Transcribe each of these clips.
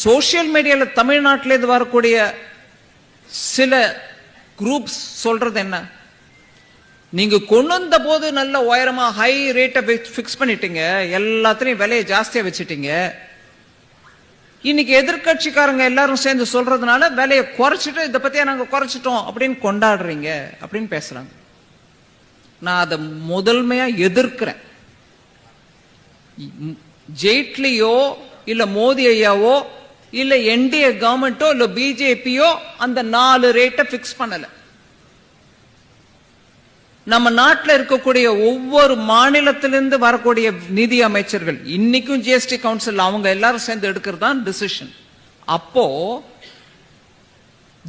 Social மீடியாவில் தமிழ்நாட்டிலேருந்து வரக்கூடிய சில குரூப்ஸ் சொல்றது என்ன? நீங்க கொண்டு வந்த போது நல்ல உயரமா ஹை ரேட்டை ஃபிக்ஸ் பண்ணிட்டீங்க. எல்லாத்துலயும் விலையை ஜாஸ்தியா வச்சுட்டீங்க. இன்னைக்கு எதிர்க்கட்சிக்காரங்க எல்லாரும் சேர்ந்து சொல்றதுனால விலையை குறைச்சிட்டு இதை பத்தியா நாங்க குறைச்சிட்டோம் அப்படின்னு கொண்டாடுறீங்க அப்படின்னு பேசுறாங்க. நான் அதை முதன்மையா எதிர்க்கிறேன். ஜெய்ட்லியோ இல்ல மோதி ஐயாவோ இல்ல என்டிஏ கவர்மெண்டோ இல்ல பிஜேபியோ அந்த நாலு ரேட்டை பிக்ஸ் பண்ணல. நம்ம நாட்டில் இருக்கக்கூடிய ஒவ்வொரு மாநிலத்திலிருந்து வரக்கூடிய நிதி அமைச்சர்கள் இன்னைக்கும் ஜிஎஸ்டி கவுன்சில் அவங்க எல்லாரும் சேர்ந்து எடுக்கிறது தான் டிசிஷன் அப்போ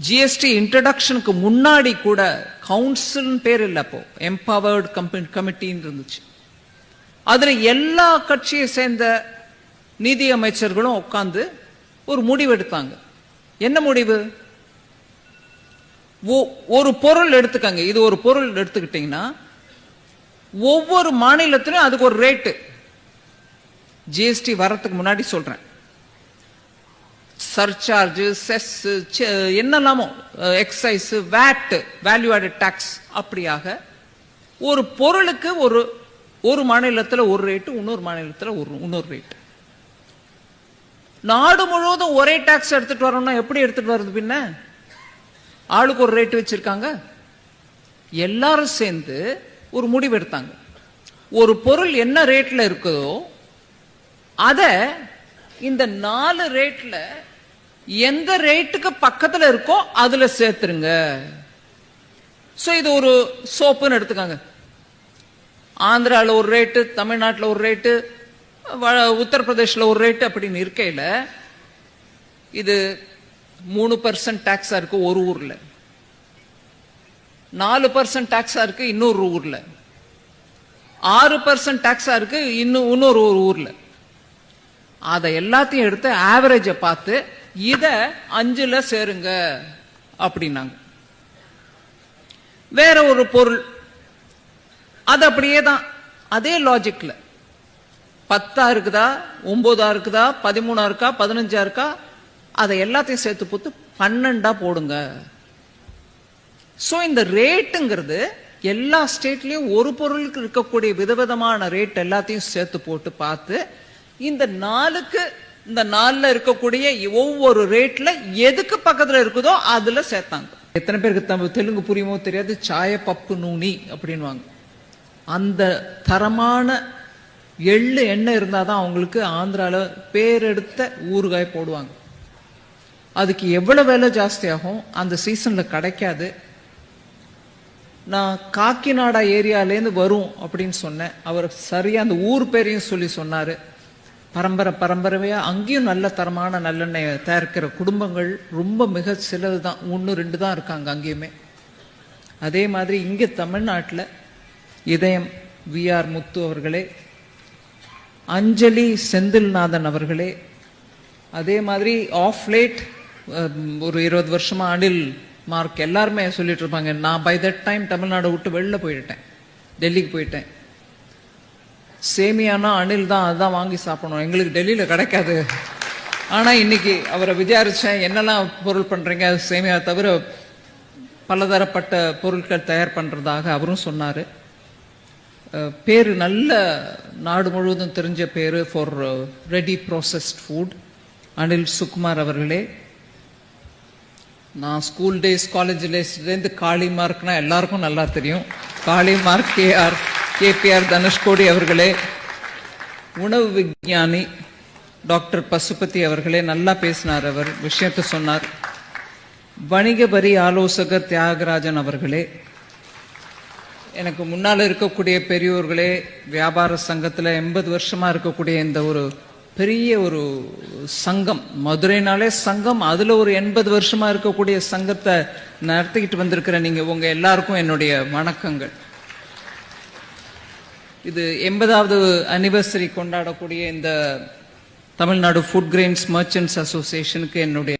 ஜிஎஸ்டி இன்ட்ரடக்ஷனுக்கு முன்னாடி கூட கவுன்சில் பேர் இல்ல அப்போ எம்பவர்டு கமிட்டின்னு இருந்துச்சு. அதுல எல்லா கட்சியை சேர்ந்த நிதி அமைச்சர்களும் உட்கார்ந்து ஒரு முடிவு எடுத்தாங்க என்ன முடிவு? ஒ- ஒரு பொருள் எடுத்துக்கங்க. இது ஒரு பொருள் எடுத்துக்கிட்டீங்கன்னா ஒவ்வொரு மாநிலத்திலும் அதுக்கு ஒரு ரேட்டு. ஜிஎஸ்டி வர்றதுக்கு முன்னாடி சொல்றேன். சர்சார்ஜ் செஸ் என்னெல்லாமோ excise VAT value added tax அப்படியாக ஒரு பொருளுக்கு ஒரு ஒரு மாநிலத்தில் ஒரு ரேட்டு இன்னொரு மாநிலத்தில் ஒரு இன்னொரு ரேட்டு. நாடு முழுவதும் ஒரே டாக்ஸ் எடுத்துட்டு வரோம்னா எப்படி எடுத்துட்டு வருது பின்ன? ஆளுக்கு ஒரு ரேட் வச்சிருக்காங்க. எல்லாரும் சேர்ந்து ஒரு முடிவு எடுத்தாங்க. ஒரு பொருள் என்ன ரேட்ல இருக்குதோ அத இந்த நாலு ரேட்ல எந்த ரேட்டுக்கு பக்கத்துல இருக்கோ அதுல சேர்த்துருங்க. ஸோ இது ஒரு சோப்புன்னு எடுத்துக்காங்க. ஆந்திரால ஒரு ரேட்டு தமிழ்நாட்டில் ஒரு ரேட்டு உத்தரப்பிரதேஷ்ல ஒரு ரேட்டு அப்படின்னு இருக்கையில் இது மூணு பர்சன்ட் டேக்ஸாக இருக்கு ஒரு ஊரில். நாலு பர்சன்ட் டேக்ஸாக இருக்கு இன்னொரு ஊரில். ஆறு பர்சன்ட் டேக்ஸாக இருக்கு இன்னும் இன்னொரு ஒரு ஊரில். அதை எல்லாத்தையும் எடுத்து ஆவரேஜை பார்த்து இதை அஞ்சில் சேருங்க அப்படின்னாங்க. வேற ஒரு பொருள். அது அப்படியே தான் அதே லாஜிக்ல பத்தா இருக்குதா? ஒன்பதா இருக்குதா? பதிமூணா இருக்கா? பதினஞ்சா இருக்கா? அதை எல்லாத்தையும் சேர்த்து போட்டு பன்னெண்டா போடுங்க. ஸோ இந்த ரேட்டுங்கிறது எல்லா ஸ்டேட்லேயும் ஒரு பொருளுக்கு இருக்கக்கூடிய விதவிதமான ரேட் எல்லாத்தையும் சேர்த்து போட்டு பார்த்து இந்த நாலுக்கு இந்த நாளில் இருக்கக்கூடிய ஒவ்வொரு ரேட்ல எதுக்கு பக்கத்தில் இருக்குதோ அதுல சேர்த்தாங்க. எத்தனை பேருக்கு தமிழ் தெலுங்கு புரியுமோ தெரியாது சாய பப்பு நூனி அப்படின்வாங்க அந்த தரமான எள்ளு எண்ணெய் இருந்தால் தான் அவங்களுக்கு ஆந்திராவில் பேரெடுத்த ஊறுகாய் போடுவாங்க. அதுக்கு எவ்வளோ விலை ஜாஸ்தியாகும்? அந்த சீசனில் கிடைக்காது. நான் காக்கிநாடா ஏரியாலேருந்து வரும் அப்படின்னு சொன்னேன். அவர் சரியாக அந்த ஊர் பேரையும் சொல்லி சொன்னார். பரம்பரை பரம்பரையாக அங்கேயும் நல்ல தரமான நல்லெண்ணெய் தயாரிக்கிற குடும்பங்கள் ரொம்ப மிக சிலது தான். ஒன்று ரெண்டு தான் இருக்காங்க அங்கேயுமே. அதே மாதிரி இங்கே தமிழ்நாட்டில் இதயம் வி ஆர் முத்து அவர்களே அஞ்சலி செந்தில்நாதன் அவர்களே அதே மாதிரி ஆஃப் லேட் ஒரு இருபது வருஷமா அனில் மார்க் எல்லாருமே சொல்லிட்டு இருப்பாங்க. நான் பை தட் டைம் தமிழ்நாடு விட்டு வெளில போயிட்டேன். டெல்லிக்கு போயிட்டேன். சேமியானா அனில் தான் அதுதான் வாங்கி சாப்பிடணும். எங்களுக்கு டெல்லியில் கிடைக்காது. ஆனால் இன்னைக்கு அவரை விசாரிச்சேன். என்னெல்லாம் பொருள் பண்ணுறீங்க சேமியா தவிர பலதரப்பட்ட பொருட்கள் தயார் பண்ணுறதாக அவரும் சொன்னார். பேர் நல்ல நாடு முழுவதும் தெரிஞ்ச பேர் for ready processed food Anil Sukumar அவர்களே நான் ஸ்கூல் டேஸ் காலேஜ் டேஸ்லேருந்து காளி மார்க்னா எல்லாருக்கும் நல்லா தெரியும். Kali Mark KR KPR Dhanushkodi அவர்களே உணவு விஞ்ஞானி டாக்டர் பசுபதி அவர்களே நல்லா பேசினார் அவர் விஷயத்தை சொன்னார். வணிக வரி ஆலோசகர் தியாகராஜன் அவர்களே எனக்கு முன்னால் இருக்கக்கூடிய பெரியோர்களே வியாபார சங்கத்தில் எண்பது வருஷமா இருக்கக்கூடிய இந்த ஒரு பெரிய ஒரு சங்கம் மதுரைனாலே சங்கம் அதுல ஒரு எண்பது வருஷமா இருக்கக்கூடிய சங்கத்தை நடத்திக்கிட்டு வந்திருக்கிற நீங்க உங்க எல்லாருக்கும் என்னுடைய வணக்கங்கள். இது எண்பதாவது அனிவர்சரி கொண்டாடக்கூடிய இந்த தமிழ்நாடு ஃபுட் கிரெயின்ஸ் மர்ச்சன்ட்ஸ் அசோசியேஷனுக்கு என்னுடைய